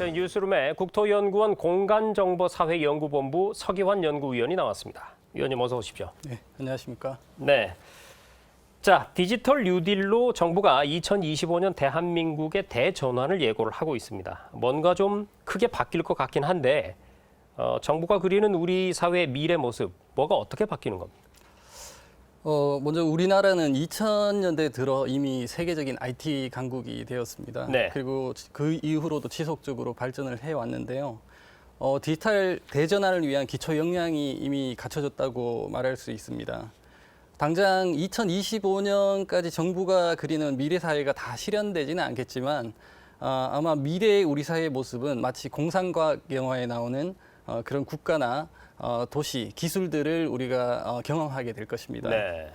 자, 뉴스룸에 국토연구원 공간정보사회연구본부 서기환 연구위원이 나왔습니다. 위원님 어서 오십시오. 네, 안녕하십니까. 네. 자, 디지털 뉴딜로 정부가 2025년 대한민국의 대전환을 예고를 하고 있습니다. 뭔가 좀 크게 바뀔 것 같긴 한데 어, 정부가 그리는 우리 사회의 미래 모습 뭐가 어떻게 바뀌는 겁니까? 어, 먼저 우리나라는 2000년대 들어 이미 세계적인 IT 강국이 되었습니다. 네. 그리고 그 이후로도 지속적으로 발전을 해 왔는데요. 어, 디지털 대전환을 위한 기초 역량이 이미 갖춰졌다고 말할 수 있습니다. 당장 2025년까지 정부가 그리는 미래 사회가 다 실현되지는 않겠지만 아, 아마 미래의 우리 사회의 모습은 마치 공상과학 영화에 나오는 어, 그런 국가나 어, 도시, 기술들을 우리가 어, 경험하게 될 것입니다. 네.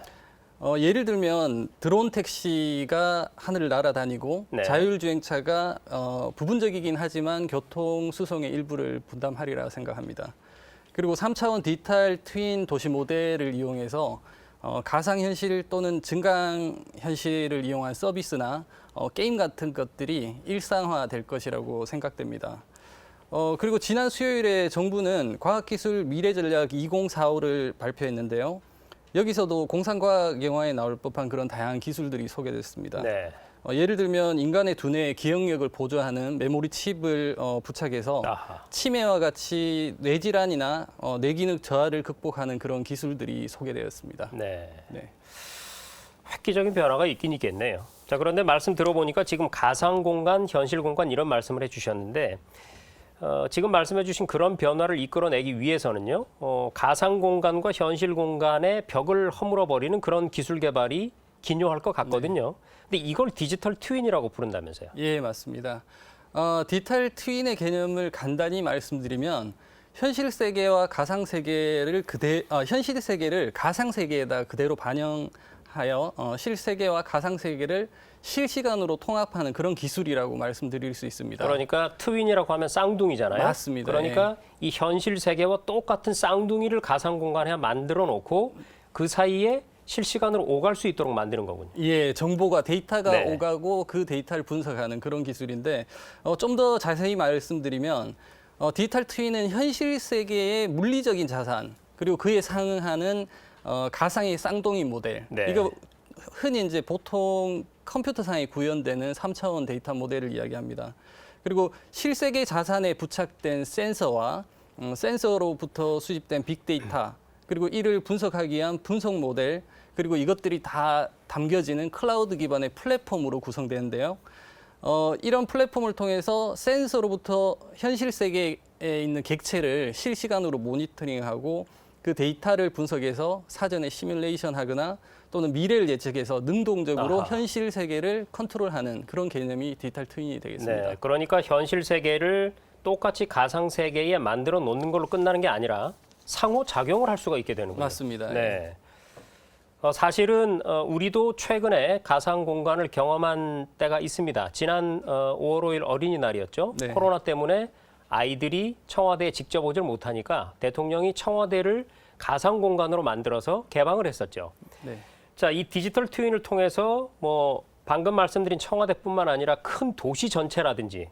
어, 예를 들면 드론 택시가 하늘을 날아다니고 네. 자율주행차가 어, 부분적이긴 하지만 교통 수송의 일부를 분담하리라 생각합니다. 그리고 3차원 디지털 트윈 도시 모델을 이용해서 어, 가상현실 또는 증강현실을 이용한 서비스나 어, 게임 같은 것들이 일상화될 것이라고 생각됩니다. 어, 그리고 지난 수요일에 정부는 과학기술 미래전략 2045를 발표했는데요. 여기서도 공상과학 영화에 나올 법한 그런 다양한 기술들이 소개됐습니다. 네. 어, 예를 들면 인간의 두뇌의 기억력을 보조하는 메모리 칩을 어, 부착해서 아하. 치매와 같이 뇌질환이나 어, 뇌기능 저하를 극복하는 그런 기술들이 소개되었습니다. 네. 네. 획기적인 변화가 있긴 있겠네요. 자, 그런데 말씀 들어보니까 지금 가상 공간, 현실 공간 이런 말씀을 해주셨는데 어, 지금 말씀해주신 그런 변화를 이끌어내기 위해서는요, 어, 가상 공간과 현실 공간의 벽을 허물어 버리는 그런 기술 개발이 기요할 것 같거든요. 근데 이걸 디지털 트윈이라고 부른다면서요? 예, 맞습니다. 어, 디지털 트윈의 개념을 간단히 말씀드리면 현실 세계와 가상 세계를 그대 어, 현실 세계를 가상 세계에다 그대로 반영 하여 어, 실 세계와 가상 세계를 실시간으로 통합하는 그런 기술이라고 말씀드릴 수 있습니다. 그러니까 트윈이라고 하면 쌍둥이잖아요. 맞습니다. 그러니까 이 현실 세계와 똑같은 쌍둥이를 가상 공간에 만들어 놓고 그 사이에 실시간으로 오갈 수 있도록 만드는 거군요. 예, 정보가 데이터가 네. 오가고 그 데이터를 분석하는 그런 기술인데 어, 좀 더 자세히 말씀드리면 어, 디지털 트윈은 현실 세계의 물리적인 자산 그리고 그에 상응하는 어, 가상의 쌍둥이 모델 네. 이거 흔히 이제 보통 컴퓨터상에 구현되는 3차원 데이터 모델을 이야기합니다. 그리고 실세계 자산에 부착된 센서와 음, 센서로부터 수집된 빅데이터 그리고 이를 분석하기 위한 분석 모델 그리고 이것들이 다 담겨지는 클라우드 기반의 플랫폼으로 구성되는데요. 어, 이런 플랫폼을 통해서 센서로부터 현실 세계에 있는 객체를 실시간으로 모니터링하고 그 데이터를 분석해서 사전에 시뮬레이션 하거나 또는 미래를 예측해서 능동적으로 아하. 현실 세계를 컨트롤하는 그런 개념이 디지털 트윈이 되겠습니다. 네, 그러니까 현실 세계를 똑같이 가상 세계에 만들어 놓는 걸로 끝나는 게 아니라 상호 작용을 할 수가 있게 되는군요. 맞습니다. 예. 네. 어, 사실은 어, 우리도 최근에 가상 공간을 경험한 때가 있습니다. 지난 어, 5월 5일 어린이날이었죠. 네. 코로나 때문에 아이들이 청와대에 직접 오질 못하니까 대통령이 청와대를 가상 공간으로 만들어서 개방을 했었죠. 네. 자, 이 디지털 트윈을 통해서 뭐 방금 말씀드린 청와대뿐만 아니라 큰 도시 전체라든지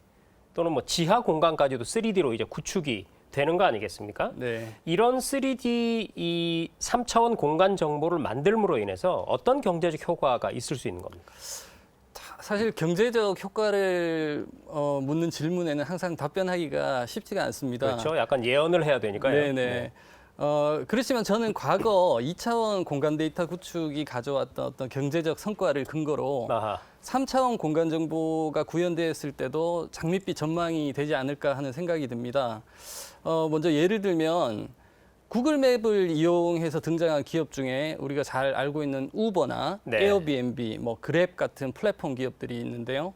또는 뭐 지하 공간까지도 3D로 이제 구축이 되는 거 아니겠습니까? 네. 이런 3D 이 3차원 공간 정보를 만들므로 인해서 어떤 경제적 효과가 있을 수 있는 겁니까? 사실 경제적 효과를 어, 묻는 질문에는 항상 답변하기가 쉽지가 않습니다. 그렇죠. 약간 예언을 해야 되니까요. 네네. 어, 그렇지만 저는 과거 2차원 공간 데이터 구축이 가져왔던 어떤 경제적 성과를 근거로 아하. 3차원 공간 정보가 구현되었을 때도 장밋빛 전망이 되지 않을까 하는 생각이 듭니다. 어, 먼저 예를 들면 구글 맵을 이용해서 등장한 기업 중에 우리가 잘 알고 있는 우버나 네. 에어비앤비, 뭐 그랩 같은 플랫폼 기업들이 있는데요.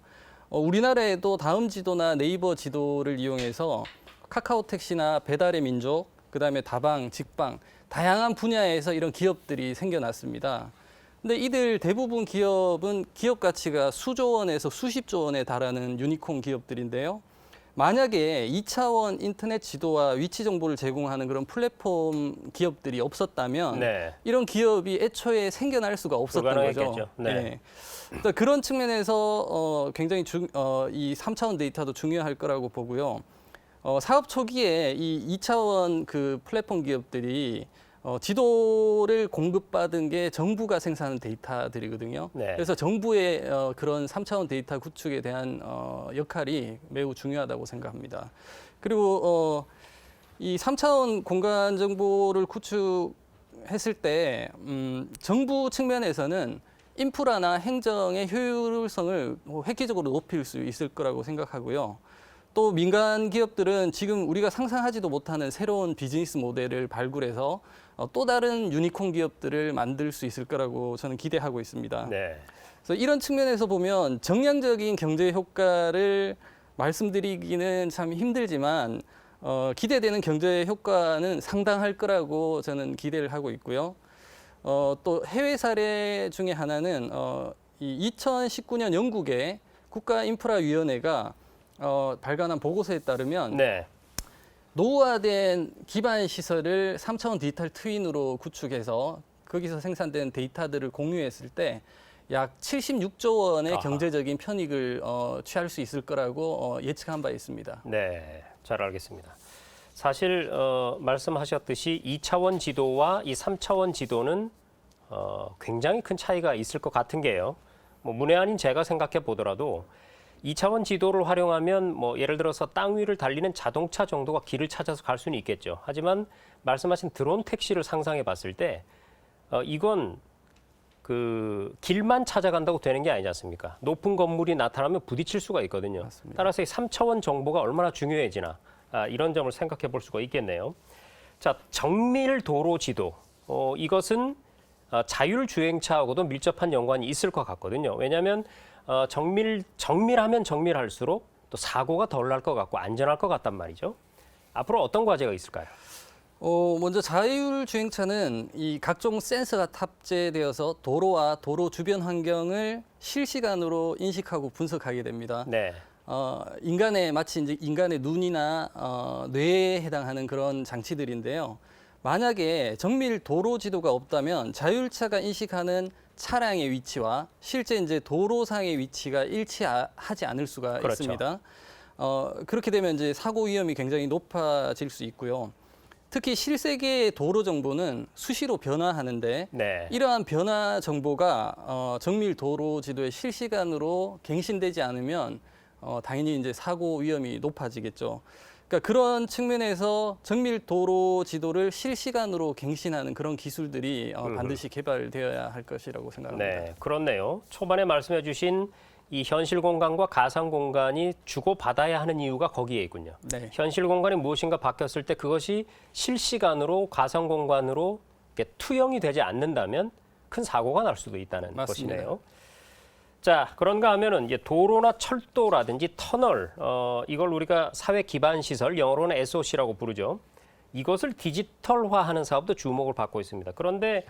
어, 우리나라에도 다음 지도나 네이버 지도를 이용해서 카카오 택시나 배달의 민족, 그다음에 다방, 직방 다양한 분야에서 이런 기업들이 생겨났습니다. 근데 이들 대부분 기업은 기업 가치가 수조 원에서 수십조 원에 달하는 유니콘 기업들인데요. 만약에 2차원 인터넷 지도와 위치 정보를 제공하는 그런 플랫폼 기업들이 없었다면 네. 이런 기업이 애초에 생겨날 수가 없었던 거죠. 불가능했겠죠. 네. 그래서 그런 측면에서 어, 굉장히 중, 어, 이 3차원 데이터도 중요할 거라고 보고요. 어, 사업 초기에 이 2차원 그 플랫폼 기업들이 어, 지도를 공급받은 게 정부가 생산한 데이터들이거든요. 네. 그래서 정부의 어, 그런 3차원 데이터 구축에 대한 어, 역할이 매우 중요하다고 생각합니다. 그리고 어, 이 3차원 공간 정보를 구축했을 때 음, 정부 측면에서는 인프라나 행정의 효율성을 뭐 획기적으로 높일 수 있을 거라고 생각하고요. 또 민간 기업들은 지금 우리가 상상하지도 못하는 새로운 비즈니스 모델을 발굴해서 어, 또 다른 유니콘 기업들을 만들 수 있을 거라고 저는 기대하고 있습니다. 네. 그래서 이런 측면에서 보면 정량적인 경제 효과를 말씀드리기는 참 힘들지만 어, 기대되는 경제 효과는 상당할 거라고 저는 기대를 하고 있고요. 어, 또 해외 사례 중에 하나는 어, 이 2019년 영국의 국가인프라위원회가 어, 발간한 보고서에 따르면 네. 노후화된 기반 시설을 3차원 디지털 트윈으로 구축해서 거기서 생산된 데이터들을 공유했을 때 약 76조 원의 아하. 경제적인 편익을 어, 취할 수 있을 거라고 어, 예측한 바 있습니다. 네, 잘 알겠습니다. 사실 어, 말씀하셨듯이 2차원 지도와 이 3차원 지도는 어, 굉장히 큰 차이가 있을 것 같은 게요. 뭐 문외 아닌 제가 생각해 보더라도 2차원 지도를 활용하면 뭐 예를 들어서 땅 위를 달리는 자동차 정도가 길을 찾아서 갈 수는 있겠죠. 하지만 말씀하신 드론 택시를 상상해 봤을 때 어, 이건 그 길만 찾아간다고 되는 게 아니지 않습니까? 높은 건물이 나타나면 부딪힐 수가 있거든요. 맞습니다. 따라서 이 3차원 정보가 얼마나 중요해지나 아, 이런 점을 생각해 볼 수가 있겠네요. 자, 정밀 도로 지도. 어, 이것은 어, 자율 주행차하고도 밀접한 연관이 있을 것 같거든요. 왜냐하면 어, 정밀 정밀하면 정밀할수록 또 사고가 덜 날 것 같고 안전할 것 같단 말이죠. 앞으로 어떤 과제가 있을까요? 어, 먼저 자율 주행차는 이 각종 센서가 탑재되어서 도로와 도로 주변 환경을 실시간으로 인식하고 분석하게 됩니다. 네, 어, 인간의 마치 이제 인간의 눈이나 어, 뇌에 해당하는 그런 장치들인데요. 만약에 정밀 도로 지도가 없다면 자율차가 인식하는 차량의 위치와 실제 이제 도로상의 위치가 일치하지 않을 수가 그렇죠. 있습니다. 어, 그렇게 되면 이제 사고 위험이 굉장히 높아질 수 있고요. 특히 실세계의 도로 정보는 수시로 변화하는데 네, 이러한 변화 정보가 어, 정밀 도로 지도에 실시간으로 갱신되지 않으면 어, 당연히 이제 사고 위험이 높아지겠죠. 그러니까 그런 측면에서 정밀 도로 지도를 실시간으로 갱신하는 그런 기술들이 어, 반드시 개발되어야 할 것이라고 생각합니다. 네, 그렇네요. 초반에 말씀해 주신 이 현실 공간과 가상 공간이 주고 받아야 하는 이유가 거기에 있군요. 네. 현실 공간이 무엇인가 바뀌었을 때 그것이 실시간으로 가상 공간으로 이렇게 투영이 되지 않는다면 큰 사고가 날 수도 있다는 맞습니다. 것이네요. 자, 그런가 하면은 이제 도로나 철도라든지 터널, 어, 이걸 우리가 사회 기반 시설, 영어로는 SOC라고 부르죠. 이것을 디지털화하는 사업도 주목을 받고 있습니다. 그런데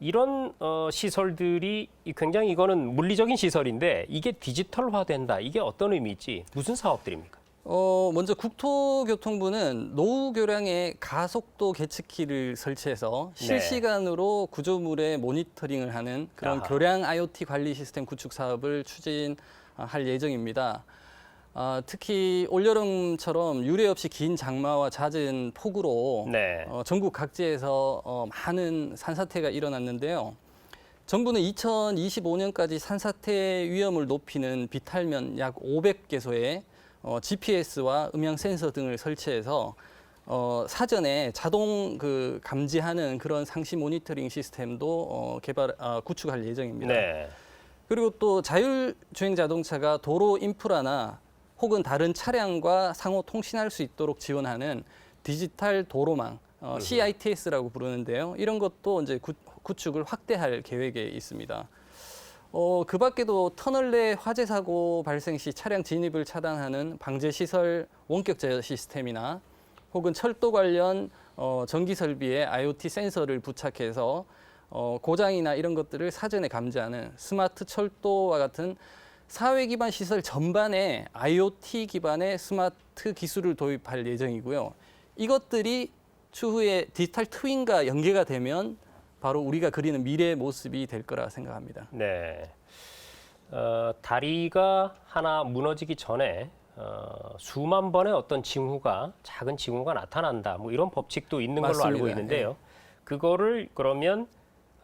이런 어, 시설들이 이 굉장히 이거는 물리적인 시설인데 이게 디지털화된다. 이게 어떤 의미일지 무슨 사업들입니까? 어, 먼저 국토교통부는 노후 교량의 가속도 계측기를 설치해서 네. 실시간으로 구조물의 모니터링을 하는 그런 아하. 교량 IoT 관리 시스템 구축 사업을 추진할 예정입니다. 아, 특히 올여름처럼 유례 없이 긴 장마와 잦은 폭우로 네. 어, 전국 각지에서 어, 많은 산사태가 일어났는데요. 정부는 2025년까지 산사태 위험을 높이는 비탈면 약 500개소에 어, GPS와 음향 센서 등을 설치해서 어, 사전에 자동 그 감지하는 그런 상시 모니터링 시스템도 어, 개발 아, 구축할 예정입니다. 네. 그리고 또 자율주행 자동차가 도로 인프라나 혹은 다른 차량과 상호 통신할 수 있도록 지원하는 디지털 도로망 어, CITS라고 부르는데요. 이런 것도 이제 구, 구축을 확대할 계획에 있습니다. 어, 그 밖에도 터널 내 화재 사고 발생 시 차량 진입을 차단하는 방제 시설 원격 제어 시스템이나 혹은 철도 관련 어, 전기 설비에 IoT 센서를 부착해서 어, 고장이나 이런 것들을 사전에 감지하는 스마트 철도와 같은 사회 기반 시설 전반에 IoT 기반의 스마트 기술을 도입할 예정이고요. 이것들이 추후에 디지털 트윈과 연계가 되면 바로 우리가 그리는 미래의 모습이 될 거라 생각합니다. 네. 어, 다리가 하나 무너지기 전에 어, 수만 번의 어떤 징후가 작은 징후가 나타난다. 뭐 이런 법칙도 있는 걸로 맞습니다. 알고 있는데요. 그거를 그러면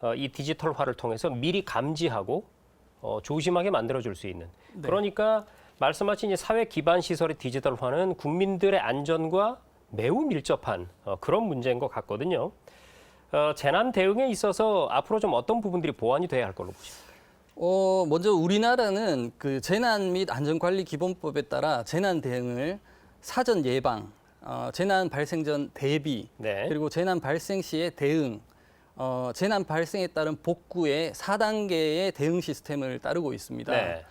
어, 이 디지털화를 통해서 미리 감지하고 어, 조심하게 만들어 줄 수 있는. 네. 그러니까 말씀하신 이 사회 기반 시설의 디지털화는 국민들의 안전과 매우 밀접한 어, 그런 문제인 것 같거든요. 어, 재난 대응에 있어서 앞으로 좀 어떤 부분들이 보완이 돼야 할 걸로 보십니까? 어, 먼저 우리나라는 그 재난 및 안전관리 기본법에 따라 재난 대응을 사전 예방, 어, 재난 발생 전 대비, 네. 그리고 재난 발생 시의 대응, 어, 재난 발생에 따른 복구의 4단계의 대응 시스템을 따르고 있습니다. 네.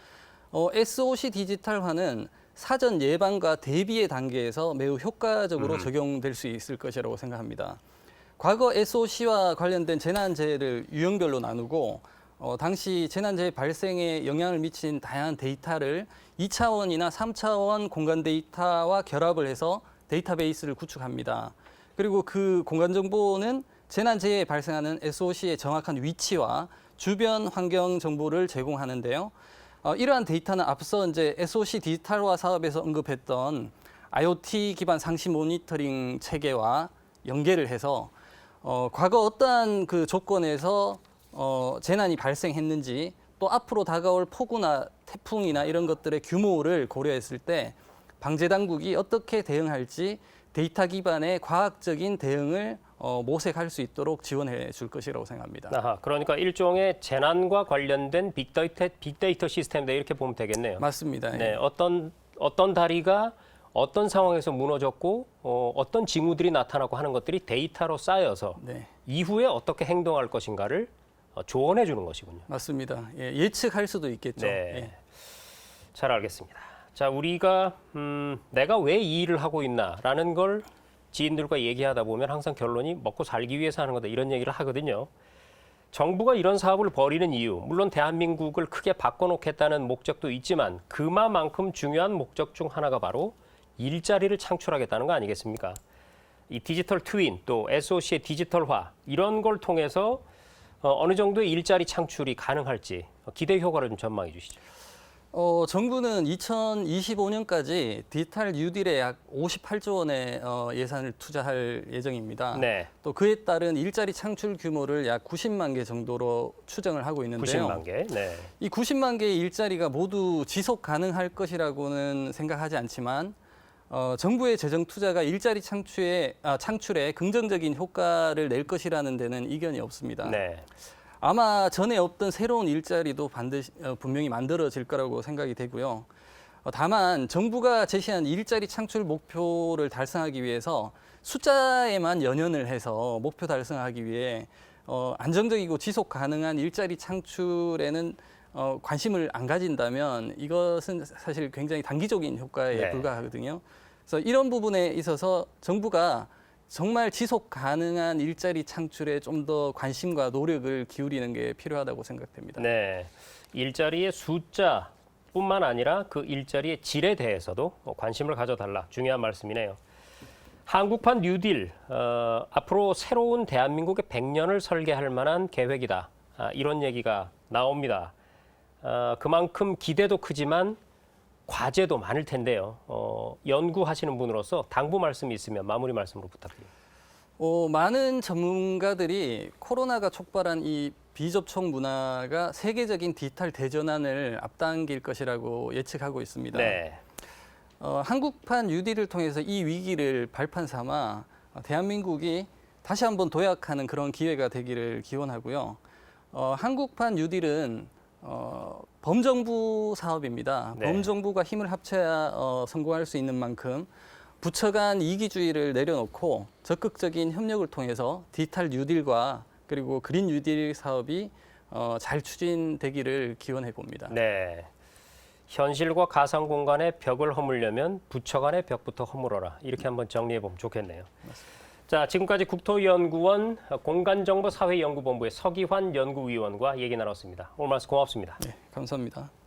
어, SOC 디지털화는 사전 예방과 대비의 단계에서 매우 효과적으로 적용될 수 있을 것이라고 생각합니다. 과거 SOC와 관련된 재난재해를 유형별로 나누고 어, 당시 재난재해 발생에 영향을 미친 다양한 데이터를 2차원이나 3차원 공간 데이터와 결합을 해서 데이터베이스를 구축합니다. 그리고 그 공간 정보는 재난재해에 발생하는 SOC의 정확한 위치와 주변 환경 정보를 제공하는데요. 어, 이러한 데이터는 앞서 이제 SOC 디지털화 사업에서 언급했던 IoT 기반 상시 모니터링 체계와 연계를 해서 어, 과거 어떠한 그 조건에서 어, 재난이 발생했는지 또 앞으로 다가올 폭우나 태풍이나 이런 것들의 규모를 고려했을 때 방재 당국이 어떻게 대응할지 데이터 기반의 과학적인 대응을 어, 모색할 수 있도록 지원해 줄 것이라고 생각합니다. 아하, 그러니까 일종의 재난과 관련된 빅데이터, 빅데이터 시스템이다 이렇게 보면 되겠네요. 맞습니다. 예. 네, 어떤 어떤 다리가 어떤 상황에서 무너졌고 어, 어떤 징후들이 나타나고 하는 것들이 데이터로 쌓여서 네. 이후에 어떻게 행동할 것인가를 어, 조언해 주는 것이군요. 맞습니다. 예, 예측할 수도 있겠죠. 네. 예. 잘 알겠습니다. 자, 우리가 음, 내가 왜 이 일을 하고 있나라는 걸 지인들과 얘기하다 보면 항상 결론이 먹고 살기 위해서 하는 거다 이런 얘기를 하거든요. 정부가 이런 사업을 벌이는 이유, 물론 대한민국을 크게 바꿔놓겠다는 목적도 있지만 그만큼 중요한 목적 중 하나가 바로 일자리를 창출하겠다는 거 아니겠습니까? 이 디지털 트윈 또 SOC의 디지털화 이런 걸 통해서 어, 어느 정도의 일자리 창출이 가능할지 기대 효과를 좀 전망해 주시죠. 어, 정부는 2025년까지 디지털 뉴딜에 약 58조 원의 어, 예산을 투자할 예정입니다. 네. 또 그에 따른 일자리 창출 규모를 약 90만 개 정도로 추정을 하고 있는데요. 90만 개. 네. 이 90만 개의 일자리가 모두 지속 가능할 것이라고는 생각하지 않지만 어, 정부의 재정 투자가 일자리 창출에, 아, 창출에 긍정적인 효과를 낼 것이라는 데는 이견이 없습니다. 네. 아마 전에 없던 새로운 일자리도 반드시 어, 분명히 만들어질 거라고 생각이 되고요. 어, 다만 정부가 제시한 일자리 창출 목표를 달성하기 위해서 숫자에만 연연을 해서 목표 달성하기 위해 어, 안정적이고 지속 가능한 일자리 창출에는 어, 관심을 안 가진다면 이것은 사실 굉장히 단기적인 효과에 네. 불과하거든요. 그래서 이런 부분에 있어서 정부가 정말 지속 가능한 일자리 창출에 좀 더 관심과 노력을 기울이는 게 필요하다고 생각됩니다. 네. 일자리의 숫자 뿐만 아니라 그 일자리의 질에 대해서도 관심을 가져달라. 중요한 말씀이네요. 한국판 뉴딜 어, 앞으로 새로운 대한민국의 100년을 설계할 만한 계획이다. 아, 이런 얘기가 나옵니다. 어, 그만큼 기대도 크지만 과제도 많을 텐데요. 어, 연구하시는 분으로서 당부 말씀이 있으면 마무리 말씀으로 부탁드립니다. 어, 많은 전문가들이 코로나가 촉발한 이 비접촉 문화가 세계적인 디지털 대전환을 앞당길 것이라고 예측하고 있습니다. 네. 어, 한국판 뉴딜을 통해서 이 위기를 발판 삼아 어, 대한민국이 다시 한번 도약하는 그런 기회가 되기를 기원하고요. 어, 한국판 뉴딜은 어, 범정부 사업입니다. 네. 범정부가 힘을 합쳐야 어, 성공할 수 있는 만큼 부처 간 이기주의를 내려놓고 적극적인 협력을 통해서 디지털 뉴딜과 그리고 그린 뉴딜 사업이 어, 잘 추진되기를 기원해 봅니다. 네. 현실과 가상 공간의 벽을 허물려면 부처 간의 벽부터 허물어라. 이렇게 한번 정리해 보면 좋겠네요. 자, 지금까지 국토연구원 공간정보사회연구본부의 서기환 연구위원과 얘기 나눴습니다. 오늘 말씀 고맙습니다. 네, 감사합니다.